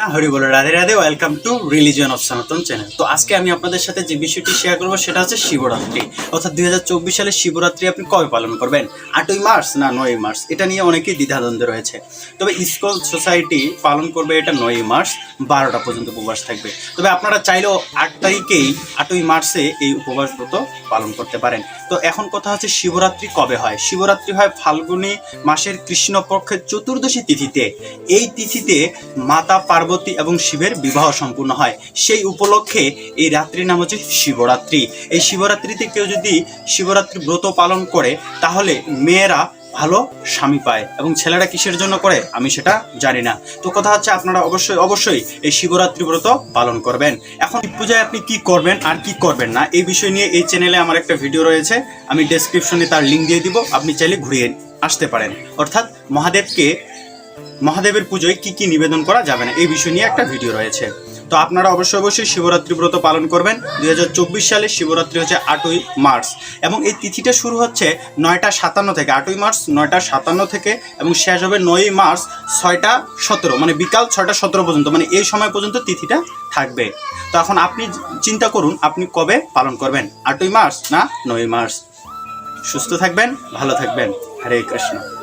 হরি বলে, Radhe Radhe welcome to religion of Sanatan channel তো আজকে আমি আপনাদের সাথে যে বিষয়টি শেয়ার করব, সেটা হচ্ছে শিবরাত্রি। অর্থাৎ দুই হাজার চব্বিশ সালে শিবরাত্রি আপনি কবে পালন করবেন? আটই মার্চ না নয়ই মার্চ? এটা নিয়ে অনেকেই দ্বিধাদ্বন্দ্বে রয়েছে। তবে স্কুল সোসাইটি পালন করবে এটা নয়ই মার্চ, বারোটা পর্যন্ত উপবাস থাকবে। তবে আপনারা চাইলেও আট তারিখেই, আটই মার্চে এই উপবাস ব্রত পালন করতে পারেন। তো এখন কথা হচ্ছে শিবরাত্রি কবে হয়? শিবরাত্রি হয় ফাল্গুনী মাসের কৃষ্ণপক্ষের চতুর্দশী তিথিতে। এই তিথিতে মাতা পার্বতী এবং শিবের বিবাহ সম্পূর্ণ হয়। সেই উপলক্ষে এই রাত্রির নাম হচ্ছে শিবরাত্রি। এই শিবরাত্রিতে কেউ যদি শিবরাত্রি ব্রত পালন করে, তাহলে মেয়েরা ভালো স্বামী পায় এবং ছেলেরা কিসের জন্য করে, আমি সেটা জানি না। তো কথা হচ্ছে আপনারা অবশ্যই অবশ্যই এই শিবরাত্রি ব্রত পালন করবেন। এখন পূজায় আপনি কি করবেন আর কি করবেন না, এই বিষয় নিয়ে এই চ্যানেলে আমার একটা ভিডিও রয়েছে। আমি ডেসক্রিপশনে তার লিঙ্ক দিয়ে দিব, আপনি চাইলে ঘুরিয়ে আসতে পারেন। অর্থাৎ মহাদেবকে মহাদেবের পুজোয় কি কি নিবেদন করা যাবে না? এই বিষয় নিয়ে একটা ভিডিও রয়েছে। তো আপনারা অবশ্যই অবশ্যই শিবরাত্রি ব্রত পালন করবেন। দুই সালে শিবরাত্রি হচ্ছে আটই মার্চ এবং এই তিথিটা শুরু হচ্ছে নয়টা সাতান্ন থেকে। আটই মার্চ নয়টা সাতান্ন থেকে এবং শেষ হবে নয়ই মার্চ ছয়টা সতেরো। মানে বিকাল ছয়টা সতেরো পর্যন্ত। মানে এই সময় পর্যন্ত তিথিটা থাকবে। তো এখন আপনি চিন্তা করুন, আপনি কবে পালন করবেন? আটই মার্চ না নয়ই মার্চ? সুস্থ থাকবেন, ভালো থাকবেন। হরে কৃষ্ণ।